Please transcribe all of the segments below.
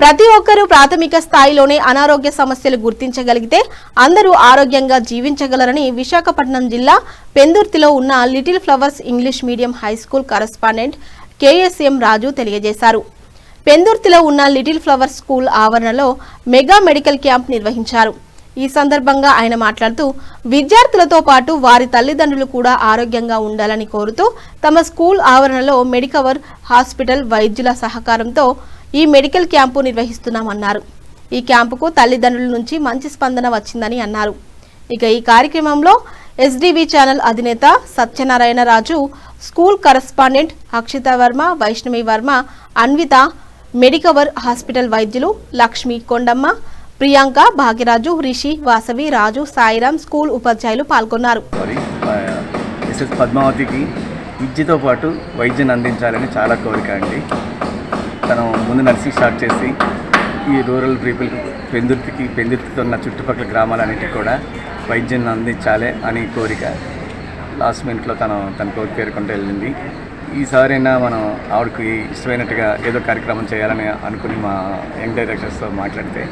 ప్రతి ఒక్కరూ ప్రాథమిక స్థాయిలోనే అనారోగ్య సమస్యలు గుర్తించగలిగితే అందరూ ఆరోగ్యంగా జీవించగలరని విశాఖపట్నం జిల్లా పెందుర్తిలో ఉన్న little flowers English medium high school correspondent K S M Raju తెలియజేశారు. పెందుర్తిలో ఉన్న లిటిల్ ఫ్లవర్స్ స్కూల్ ఆవరణలో మెగా మెడికల్ క్యాంప్ నిర్వహించారు. ఈ సందర్భంగా ఆయన మాట్లాడుతూ విద్యార్థులతో పాటు వారి తల్లిదండ్రులు కూడా ఆరోగ్యంగా ఉండాలని కోరుతూ తమ స్కూల్ ఆవరణలో మెడికవర్ హాస్పిటల్ వైద్యుల సహకారంతో ఈ మెడికల్ క్యాంపు నిర్వహిస్తున్నామన్నారు. ఈ క్యాంపుకు తల్లిదండ్రుల నుంచి మంచి స్పందన వచ్చిందని అన్నారు. ఇక ఈ కార్యక్రమంలో ఎస్డీవీ ఛానల్ అధినేత Satyanarayana Raju school correspondent Akshitha Varma Vaishnavi Varma Anvitha Medicover hospital వైద్యులు లక్ష్మి కొండమ్మ ప్రియాంక భాగ్యరాజు రిషి వాసవి రాజు సాయిరాం స్కూల్ ఉపాధ్యాయులు పాల్గొన్నారు. సారీ పద్మావతికి విద్యతో పాటు వైద్యం అందించాలని చాలా కోరిక అండి. తను ముందు నర్సింగ్ స్టార్ట్ చేసి ఈ రూరల్ పీపుల్ పెందుర్తికి పెందుర్తితో ఉన్న చుట్టుపక్కల గ్రామాలన్నిటికీ కూడా వైద్యం అందించాలి అని కోరిక. లాస్ట్ మినిట్లో తను తన కోరిక పేర్కొంటూ వెళ్ళింది. ఈసారైనా మనం ఆవిడకి ఇష్టమైనట్టుగా ఏదో కార్యక్రమం చేయాలని అనుకుని మా యంగ్ డైరెక్టర్స్తో మాట్లాడితే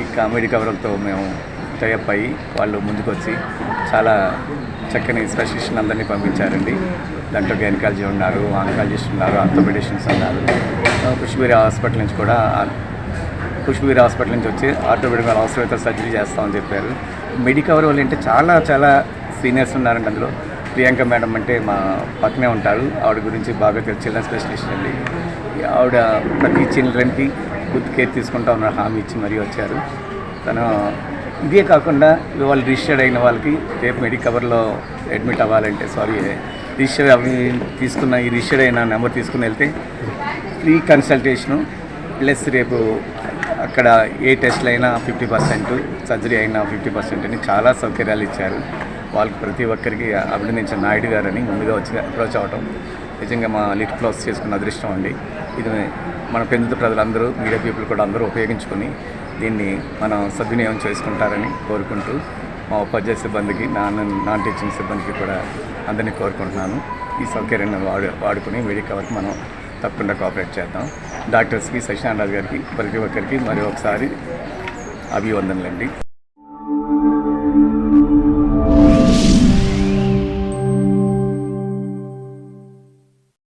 ఈ కామెడీ కవర్లతో మేము టైప్ అయ్యి వాళ్ళు ముందుకొచ్చి చాలా చక్కని స్పెషలిస్ట్ని అందరినీ పంపించారండి. దాంట్లో గైనకాలజీ ఉన్నారు ఆంకాలజిస్ట్ ఉన్నారు ఆర్థోపెడిషన్స్ ఉన్నారు. ఆ, హాస్పిటల్ నుంచి కూడా పుష్పగిరి హాస్పిటల్ నుంచి వచ్చి ఆర్థోపెడిక్ అవసరమైతే సర్జరీ చేస్తామని చెప్పారు. మెడికవర్ వాళ్ళు అంటే చాలా చాలా సీనియర్స్ ఉన్నారండి అందులో. ప్రియాంక మేడం అంటే మా పక్కనే ఉంటారు. ఆవిడ గురించి బాగా తెలిసిన చిల్డ్రన్ స్పెషలిస్ట్ అండి. ఆవిడ ప్రతి చిల్డ్రన్కి గుర్తు కేర్ తీసుకుంటా ఉన్నారు హామీ ఇచ్చి మరీ వచ్చారు. తను ఇదే కాకుండా వాళ్ళు రిజిస్టర్డ్ అయిన వాళ్ళకి రేపు మెడికవర్లో అడ్మిట్ అవ్వాలంటే సారీ రిజిస్టర్ అవి తీసుకున్న ఈ రిజిస్టర్డ్ అయిన నెంబర్ తీసుకుని వెళ్తే ఫ్రీ కన్సల్టేషను ప్లస్ రేపు అక్కడ ఏ టెస్ట్లు అయినా ఫిఫ్టీ పర్సెంట్ సర్జరీ అయినా ఫిఫ్టీ పర్సెంట్ అని చాలా సౌకర్యాలు ఇచ్చారు. వాళ్ళకి ప్రతి ఒక్కరికి అభినందించిన నాయుడు గారని ముందుగా వచ్చి అప్రోచ్ అవ్వటం నిజంగా మా లిట్ క్లోజ్ చేసుకున్న అదృష్టం అండి. ఇది మన పెందుత ప్రజలందరూ మీడియా పీపుల్ కూడా అందరూ ఉపయోగించుకొని దీన్ని మనం సద్వినియోగం చేసుకుంటారని కోరుకుంటూ మా ఉపాధ్యాయ సిబ్బందికి నాన్ నాన్ టీచింగ్ సిబ్బందికి కూడా అందరినీ కోరుకుంటున్నాను. ఈ సౌకర్యాన్ని వాడు వాడుకుని మెడికల్ కవర్కి మనం తప్పకుండా కోఆపరేట్ చేద్దాం. డాక్టర్స్కి సత్యనారాయణ గారికి ప్రతి ఒక్కరికి మరి ఒకసారి అభివందనలండి.